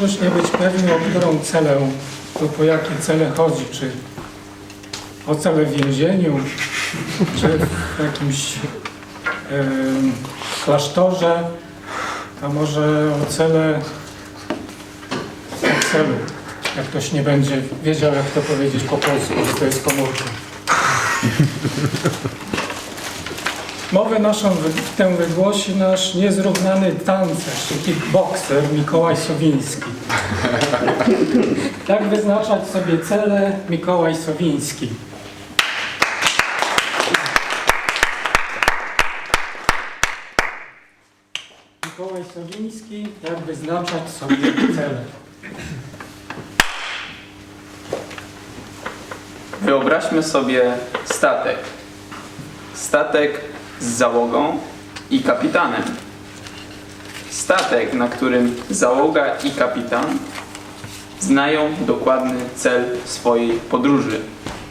Możesz nie być pewny, o którą celę lub po jakie cele chodzi, czy o cele w więzieniu, czy w jakimś em, klasztorze, a może o cele o celu. Jak ktoś nie będzie wiedział, jak to powiedzieć po polsku, że to jest komórka. Mowę naszą tę wygłosi nasz niezrównany tancerz i kickbokser Mikołaj Sowiński. Jak wyznaczać sobie cele Mikołaj Sowiński? Mikołaj Sowiński, jak wyznaczać sobie cele? Wyobraźmy sobie statek. Statek z załogą i kapitanem. Statek, na którym załoga i kapitan znają dokładny cel swojej podróży.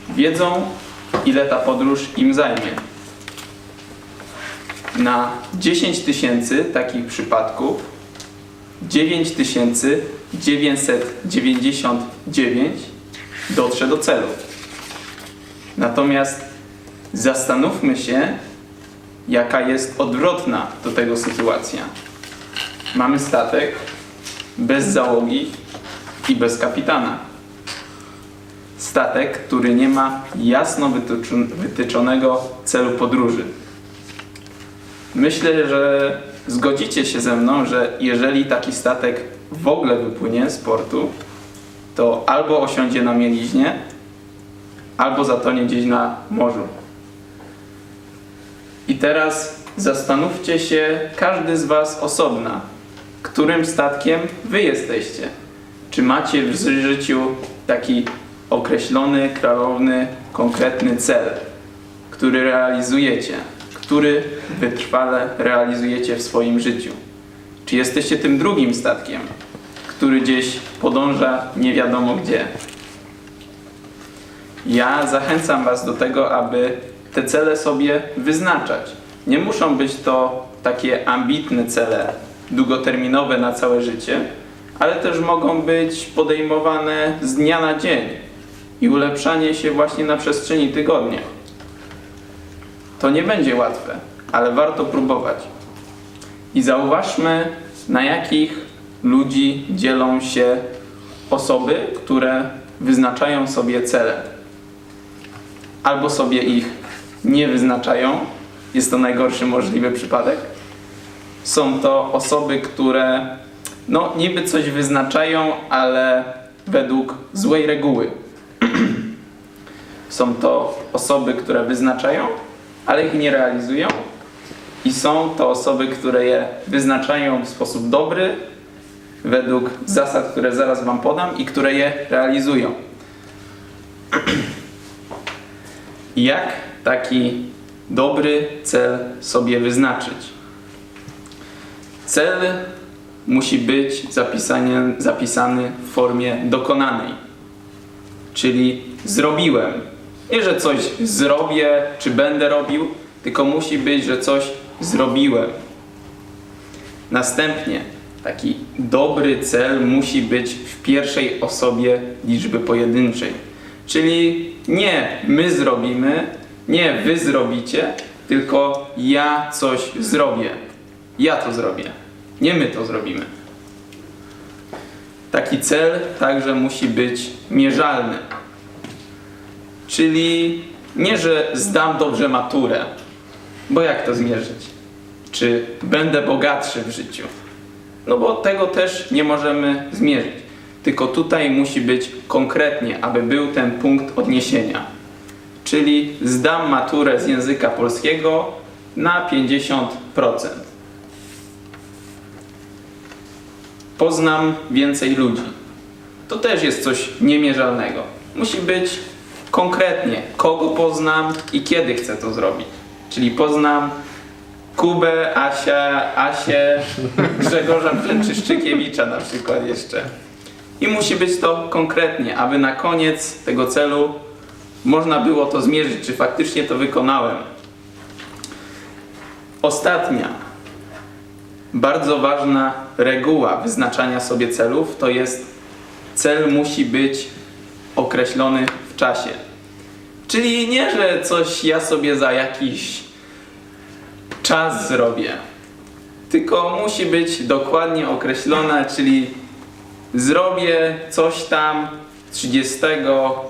Wiedzą, ile ta podróż im zajmie. Na 10 tysięcy takich przypadków 9999 dotrze do celu. Natomiast zastanówmy się, jaka jest odwrotna do tego sytuacja. Mamy statek bez załogi i bez kapitana. Statek, który nie ma jasno wytyczon- wytyczonego celu podróży. Myślę, że zgodzicie się ze mną, że jeżeli taki statek w ogóle wypłynie z portu, to albo osiądzie na mieliźnie, albo zatonie gdzieś na morzu. I teraz zastanówcie się, każdy z Was osobna, którym statkiem Wy jesteście. Czy macie w życiu taki określony, klarowny, konkretny cel, który realizujecie, który wytrwale realizujecie w swoim życiu? Czy jesteście tym drugim statkiem, który gdzieś podąża nie wiadomo gdzie? Ja zachęcam Was do tego, aby te cele sobie wyznaczać. Nie muszą być to takie ambitne cele, długoterminowe na całe życie, ale też mogą być podejmowane z dnia na dzień i ulepszanie się właśnie na przestrzeni tygodnia. To nie będzie łatwe, ale warto próbować. I zauważmy, na jakich ludzi dzielą się osoby, które wyznaczają sobie cele albo sobie ich nie wyznaczają. Jest to najgorszy możliwy przypadek. Są to osoby, które no niby coś wyznaczają, ale według złej reguły. Są to osoby, które wyznaczają, ale ich nie realizują. I są to osoby, które je wyznaczają w sposób dobry, według zasad, które zaraz Wam podam i które je realizują. Jak taki dobry cel sobie wyznaczyć? Cel musi być zapisany, zapisany w formie dokonanej, czyli zrobiłem. Nie, że coś zrobię, czy będę robił, tylko musi być, że coś zrobiłem. Następnie taki dobry cel musi być w pierwszej osobie liczby pojedynczej. Czyli nie my zrobimy, nie wy zrobicie, tylko ja coś zrobię. Ja to zrobię. Nie my to zrobimy. Taki cel także musi być mierzalny. Czyli nie, że zdam dobrze maturę, bo jak to zmierzyć? Czy będę bogatszy w życiu? No bo tego też nie możemy zmierzyć. Tylko tutaj musi być konkretnie, aby był ten punkt odniesienia. Czyli zdam maturę z języka polskiego na 50%. Poznam więcej ludzi. To też jest coś niemierzalnego. Musi być konkretnie, kogo poznam i kiedy chcę to zrobić. Czyli poznam Kubę, Asia, Asię, Grzegorza Brzęczyszczykiewicza na przykład jeszcze. I musi być to konkretnie, aby na koniec tego celu można było to zmierzyć, czy faktycznie to wykonałem. Ostatnia bardzo ważna reguła wyznaczania sobie celów to jest cel musi być określony w czasie. Czyli nie, że coś ja sobie za jakiś czas zrobię, tylko musi być dokładnie określone, czyli zrobię coś tam 30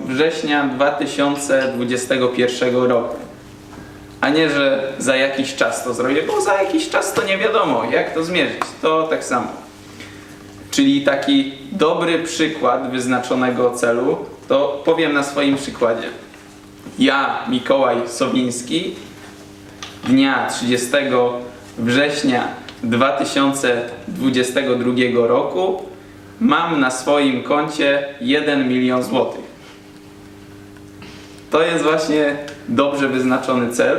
września 2021 roku. A nie, że za jakiś czas to zrobię, bo za jakiś czas to nie wiadomo, jak to zmierzyć. To tak samo. Czyli taki dobry przykład wyznaczonego celu, to powiem na swoim przykładzie. Ja, Mikołaj Sowiński, dnia 30 września 2022 roku mam na swoim koncie 1 milion złotych. To jest właśnie dobrze wyznaczony cel.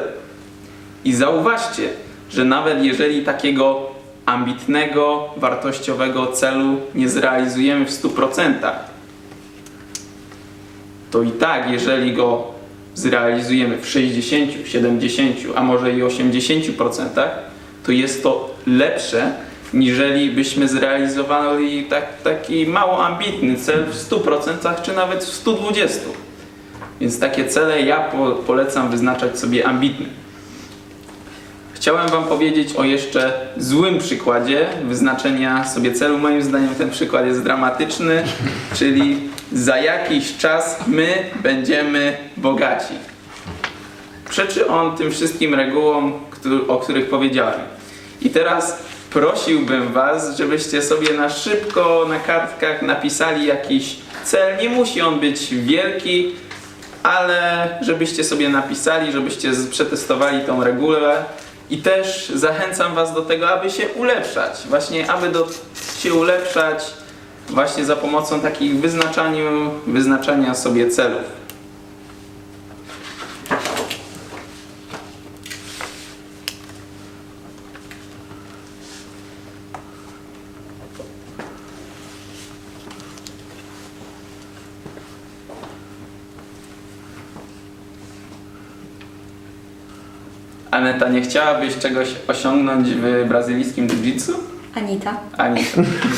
I zauważcie, że nawet jeżeli takiego ambitnego, wartościowego celu nie zrealizujemy w 100%, to i tak, jeżeli go zrealizujemy w 60, 70, a może i 80%, to jest to lepsze, niżeli byśmy zrealizowali tak, taki mało ambitny cel w 100% czy nawet w 120%. Więc takie cele ja po, polecam wyznaczać sobie ambitne. Chciałem Wam powiedzieć o jeszcze złym przykładzie wyznaczenia sobie celu. Moim zdaniem ten przykład jest dramatyczny, czyli za jakiś czas my będziemy bogaci. Przeczy on tym wszystkim regułom, o których powiedziałem. I teraz prosiłbym Was, żebyście sobie na szybko na kartkach napisali jakiś cel. Nie musi on być wielki, ale żebyście sobie napisali, żebyście przetestowali tą regułę i też zachęcam Was do tego, aby się ulepszać. Właśnie, aby do, się ulepszać właśnie za pomocą takich wyznaczania sobie celów. Aneta, nie chciałabyś czegoś osiągnąć w brazylijskim jiu-jitsu? Anita. Ani.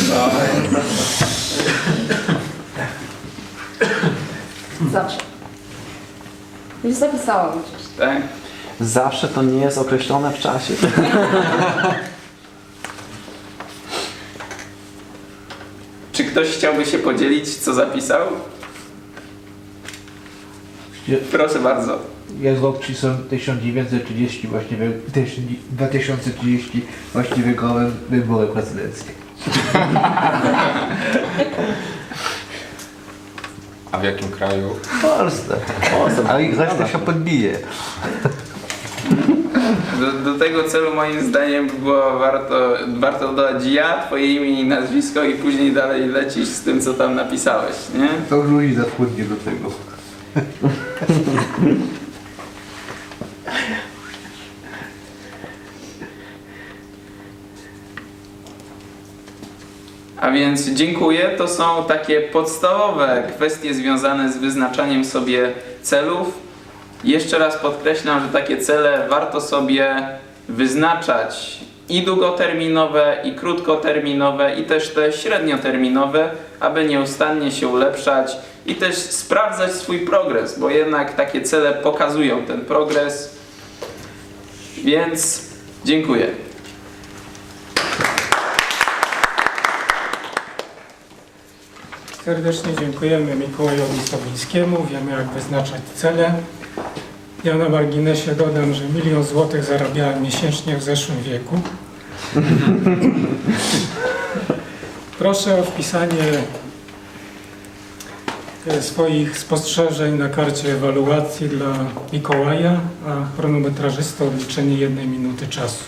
No, Zawsze. Już zapisałam gdzieś. tak? Zawsze to nie jest określone w czasie. Czy ktoś chciałby się podzielić, co zapisał? Proszę bardzo. Jest rok są 1930 właściwie, 2030 właściwego wybory prezydenckie. A w jakim kraju? W Polsce. Ale ich reszta się podbije. Do, do tego celu moim zdaniem by było warto, warto dodać ja, twoje imię i nazwisko i później dalej lecisz z tym, co tam napisałeś, nie? To już ludzi zaschudnie do tego. A więc dziękuję. To są takie podstawowe kwestie związane z wyznaczaniem sobie celów. Jeszcze raz podkreślam, że takie cele warto sobie wyznaczać i długoterminowe, i krótkoterminowe, i też te średnioterminowe, aby nieustannie się ulepszać i też sprawdzać swój progres, bo jednak takie cele pokazują ten progres. Więc dziękuję. Serdecznie dziękujemy Mikołajowi Sowińskiemu. Wiemy, jak wyznaczać cele. Ja na marginesie dodam, że milion złotych zarabiałem miesięcznie w zeszłym wieku. Proszę o wpisanie swoich spostrzeżeń na karcie ewaluacji dla Mikołaja, a chronometrażysta odliczenie jednej minuty czasu.